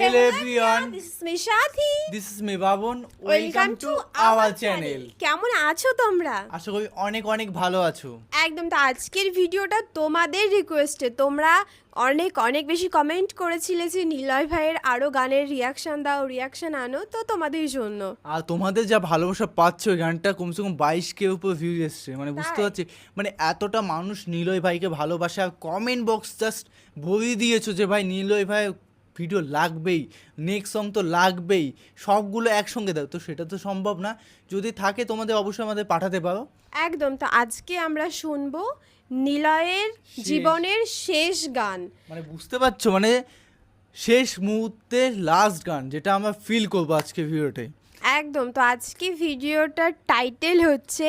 Hello everyone, this is me Shati. this is me Babun. Welcome to our channel. কেমন আছো তোমরা? আশা করি অনেক অনেক ভালো আছো। একদম তো আজকের ভিডিওটা তোমাদের রিকোয়েস্টে তোমরা অনেক অনেক বেশি কমেন্ট করেছিলে যে নিলয় ভাইয়ের আরও গানের রিয়াকশন দাও রিয়াকশন আনো তো তোমাদের জন্য। আর তোমাদের যা ভালোবাসা পাচ্ছ ওই গানটা কমসে কম বাইশ কে উপর ভিউ এসছে। মানে বুঝতে পারছি মানে এতটা মানুষ নিলয় ভাইকে ভালোবাসে আর কমেন্ট বক্স জাস্ট বলেই দিয়েছ যে ভাই নিলয় ভাই ভিডিও লাগবেই নেক্সট সং তো লাগবেই সবগুলো একসঙ্গে দাও। তো সেটা তো সম্ভব না। যদি থাকে তোমাদের অবশ্যই আমাদের পাঠাতে পারো। একদম তো আজকে আমরা শুনব নিলয়ের জীবনের শেষ গান। মানে বুঝতে পারছ মানে শেষ মুহূর্তের লাস্ট গান যেটা আমরা ফিল করব আজকে ভিডিওতে একদম তো আজকে ভিডিওটার টাইটেল হচ্ছে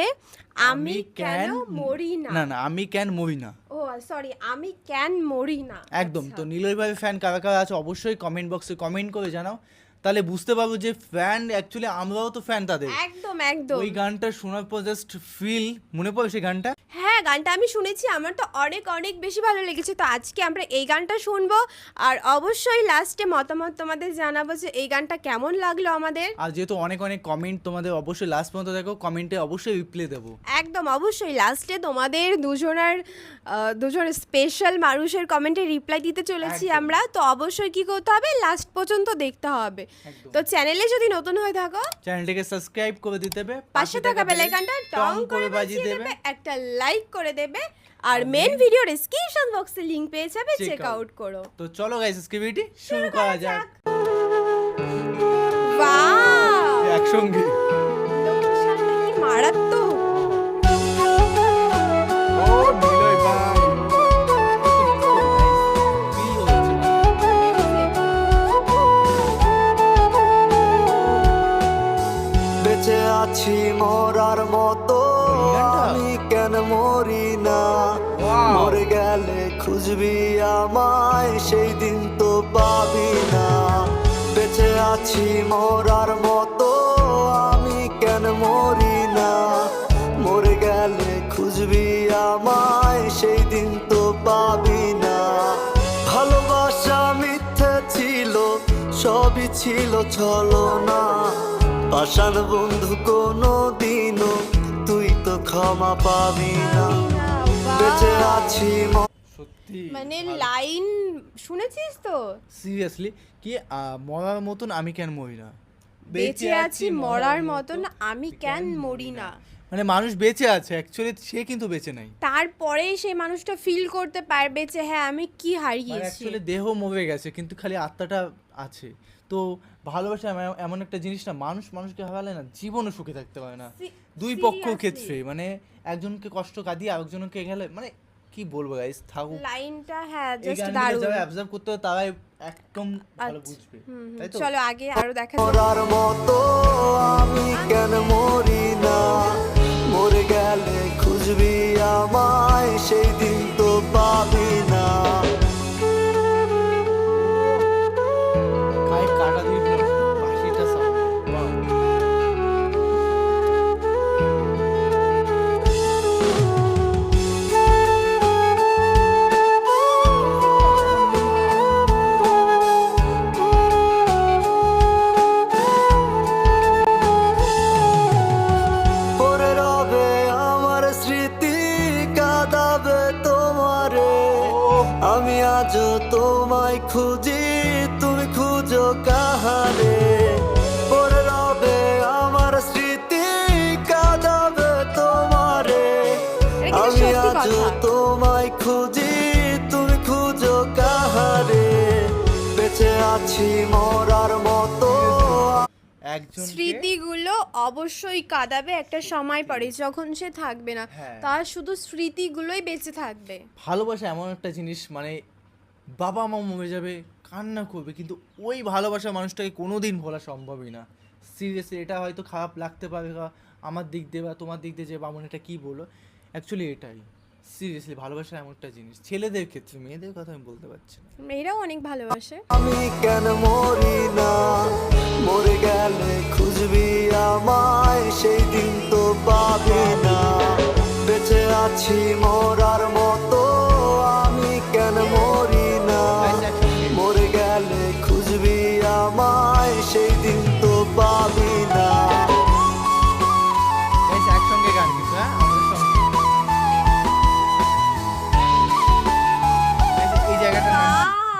আমি কেন মরি না না না আমি কেন মরি না ও সরি আমি কেন মরি না একদম আচ্ছা। তো নীলয় ভাই ফ্যান কারা কারা আছে অবশ্যই কমেন্ট বক্সে কমেন্ট করে জানাও। তাহলে বুঝতে পারব যে ফ্যান অ্যাকচুয়ালি আমরাও তো ফ্যান তাদের। একদম একদম। ওই গানটা শোনার পর জাস্ট ফিল মনে পড়ে সেই গানটা? হ্যাঁ গানটা আমি শুনেছি আমার তো অনেক অনেক বেশি ভালো লেগেছে। তো আজকে আমরা এই গানটা শুনব আর অবশ্যই লাস্টে মতামত তোমাদের জানাব যে এই গানটা কেমন লাগল আমাদের। আর যেহেতু অনেক অনেক কমেন্ট তোমাদের অবশ্যই লাস্ট পর্যন্ত দেখো কমেন্টে অবশ্যই রিপ্লাই দেবো। একদম অবশ্যই লাস্টে তোমাদের দুজনের দুজন স্পেশাল মানুষের কমেন্টে রিপ্লাই দিতে চলেছি আমরা। তো অবশ্যই কি করতে হবে? লাস্ট পর্যন্ত দেখতে হবে। তো চ্যানেলে যদি নতুন হয়ে থাকো চ্যানেলটিকে সাবস্ক্রাইব করে দিতে হবে পাশে থাকা বেল আইকনটা টং করে বাজিয়ে দেবে। একটা লাইক করে দেবে আর মেন ভিডিও ডেসক্রিপশন বক্সে লিংক পেয়ে যাবে চেক আউট করো। তো চলো গাইস আজকে ভিডিওটি শুরু করা যাক। বাহ একসঙ্গে। মারাত্মক গেলে খুঁজবি আমায় সেই দিন তো পাবি না। বেঁচে আছি মরার মতো আমি কেন মরি না? মরে গেলে খুঁজবি আমায় সেই দিন তো পাবি না। ভালোবাসা মিথ্যে ছিল সবই ছিল ছলো না পাষাণ বন্ধু কোনো দিনও তুই তো ক্ষমা পাবি না। বেঁচে আছি মানে লাইন শুনেছিস তো? সিরিয়াসলি কি মরার মতন আমি কেন মরি না? বেঁচে আছি মরার মতন আমি কেন মরি না? মানে মানুষ বেঁচে আছে অ্যাকচুয়ালি সে কিন্তু বেঁচে নাই। তারপরে সেই মানুষটা ফিল করতে পারবে যে হ্যাঁ আমি কি মানে হারিয়েছি অ্যাকচুয়ালি দেহ মরে গেছে কিন্তু খালি আত্মাটা আছে। তো ভালোবাসা এমন- এমন একটা জিনিস না মানুষ মানুষকে হারালে না জীবনও সুখে থাকতে পারে না। দুই পক্ষ ক্ষেত্রে মানে একজনকে কষ্ট কাঁদিয়ে আরেকজনকে গেলে মানে কি বলব গাইস থাকুক। লাইনটা হ্যাঁ জাস্ট দারুণ। যারা অবজার্ভ করতে তারাই একদম ভালো আচ্ছা। বুঝবে। তাই তো? চলো আগে আরও দেখা যাক। মতো আমি কেন মরি না? মরে গেলে খুঁজবি আমায় সেই দিন তো পাবি খুঁজি তুমি খুঁজো কাহারে? পরে রবে আমার স্মৃতি কাঁদাবে তোমারে। আমি তোমায় খুঁজি তুমি খুঁজো কাহারে? বেঁচে আছি মরার মতো। স্মৃতিগুলো অবশ্যই কাঁদাবে একটা সময় পরে যখন সে থাকবে না। হ্যাঁ। তার শুধু স্মৃতিগুলোই বেঁচে থাকবে। ভালোবাসা এমন একটা জিনিস মানে বাবা মা মরে যাবে কান্না করবে কিন্তু ওই ভালোবাসা মানুষটাকে কোনো দিন ভোলা সম্ভবই না। সিরিয়াসলি এটা হয়তো খারাপ লাগতে পারে বা আমার দিক দিয়ে বা তোমার দিক দিয়ে যে বামন এটা কী বলো অ্যাকচুয়ালি এটাই। সিরিয়াসলি ভালোবাসা এমন একটা জিনিস। ছেলেদের ক্ষেত্রে মেয়েদের কথা আমি বলতে পারছি না। মেয়েরাও অনেক ভালোবাসে। আমি কেন মরি না? মরে গেলে খুঁজবি আমায় সেই দিন তো পাবে না। বেঁচে আছি মরার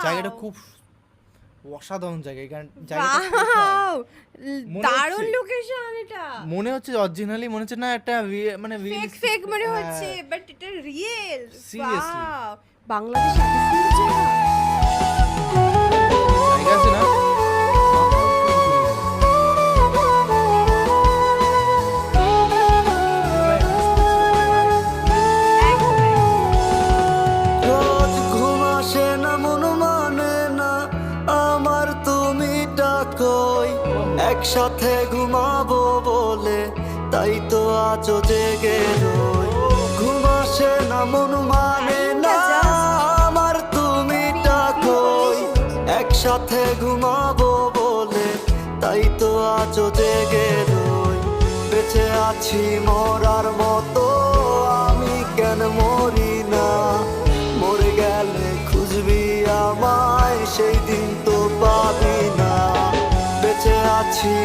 জায়গাটা খুব অসাধারণ জায়গা। এখানে জায়গাটা? দারুণ লোকেশন এটা। মনে হচ্ছে অরিজিনালি মনে হচ্ছে না একটা মানে ফেক ফেক মনে হ্যাঁ। হচ্ছে বাট এটা রিয়েল সিরিয়াসলি বাংলাদেশ একসাথে ঘুমাবো বলে, তাই তো আজও জেগে রই। ঘুমাসে না, মন মানে না, আমার তুমি ডাকই একসাথে ঘুমাবো বলে, তাই তো আজও জেগে রই। বেঁচে আছি মরার মতো। বেঁচে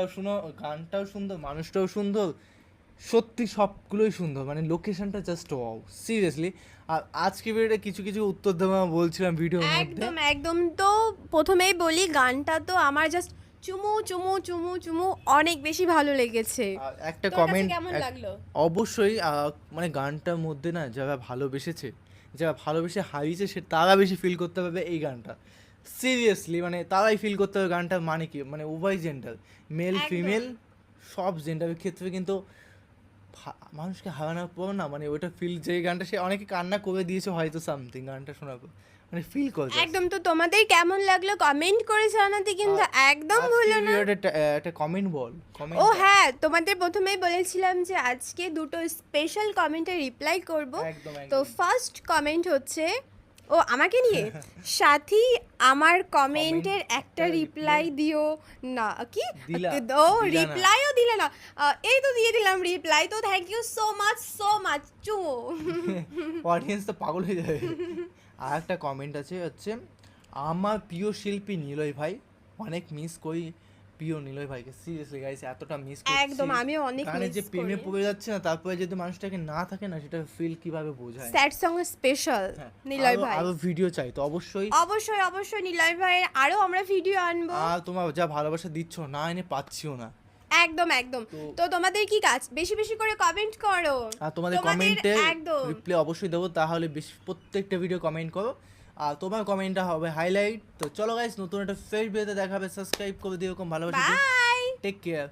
গানটাও শুনো গানটাও সুন্দর মানুষটাও সুন্দর সত্যি সবগুলোই সুন্দর মানে লোকেশনটা জাস্ট ওয়াও সিরিয়াসলি আর আজকে ভিডিওটা কিছু কিছু উত্তর দেওয়া বলছিলাম ভিডিও একদম একদম তো প্রথমেই বলি গানটা তো আমার জাস্ট চুমু চুমু চুমু চুমু অনেক বেশি ভালো লেগেছে। একটা কমেন্ট কেমন লাগল? অবশ্যই মানে গানটার মধ্যে না যারা ভালোবেসেছে যারা ভালোবেসে হারিয়েছে সে তারা বেশি ফিল করতে পারবে এই গানটা। সিরিয়াসলি মানে তারাই ফিল করতে হবে গানটার মানে কি? মানে উভয় জেন্ডার মেল ফিমেল সব জেন্ডারের ক্ষেত্রে কিন্তু মানুষকে হারানোর পর না মানে ওইটা ফিল যে গানটা সে অনেকে কান্না করে দিয়েছে হয়তো সামথিং গানটা শোনার পর। মানে ফিল করে একদম তো তোমাদের কেমন লাগল কমেন্ট করে জানাতে কিন্তু একদম ভুলো না। একটা কমেন্ট বল ও হ্যাঁ তোমাদের প্রথমেই বলেছিলাম যে আজকে দুটো স্পেশাল কমেন্টে রিপ্লাই করব। তো ফার্স্ট কমেন্ট হচ্ছে ও আমাকে নিয়ে? সাথী আমার কমেন্টের একটা রিপ্লাই দিও। না কি? ও রিপ্লাইও দিলে না। এই তো দিয়ে দিলাম রিপ্লাই তো thank you so much so much চুমো। Audience তো পাগল হয়ে যাবে। আর একটা কমেন্ট আছে হচ্ছে আমার প্রিয় শিল্পী নিলয় ভাই অনেক মিস করি। প্রিয় নিলয় ভাইকে। সিরিয়াসলি গাইস এতটা মিস করছি। একদম, আমিও অনেক গানে miss যে প্রেমে পড়ে যাচ্ছে না তারপরে যদি মানুষটাকে না থাকে না সেটা ফিল কীভাবে বোঝায়? স্যাড সং স্পেশাল নিলয় ভাই। আরও ভিডিও চাই তো অবশ্যই। অবশ্যই অবশ্যই নিলয় ভাইয়ের আরও আমরা ভিডিও আনব। আর তোমার যা ভালোবাসা দিচ্ছ না এনে পাচ্ছিও না। একদম একদম। তো- তোমাদের কি কাজ? বেশি বেশি করে কমেন্ট করো। আর তোমাদের কমেন্টে রিপ্লাই অবশ্যই দেবো তাহলে বেশি প্রত্যেকটা ভিডিও কমেন্ট করো। আর তোমার কমেন্টটা হবে হাইলাইট তো চলো গাইস নতুন একটা ফেস ভিডিওতে দেখাবে। সাবস্ক্রাইব করে দিও এরকম ভালোবাসা বাই টেক কেয়ার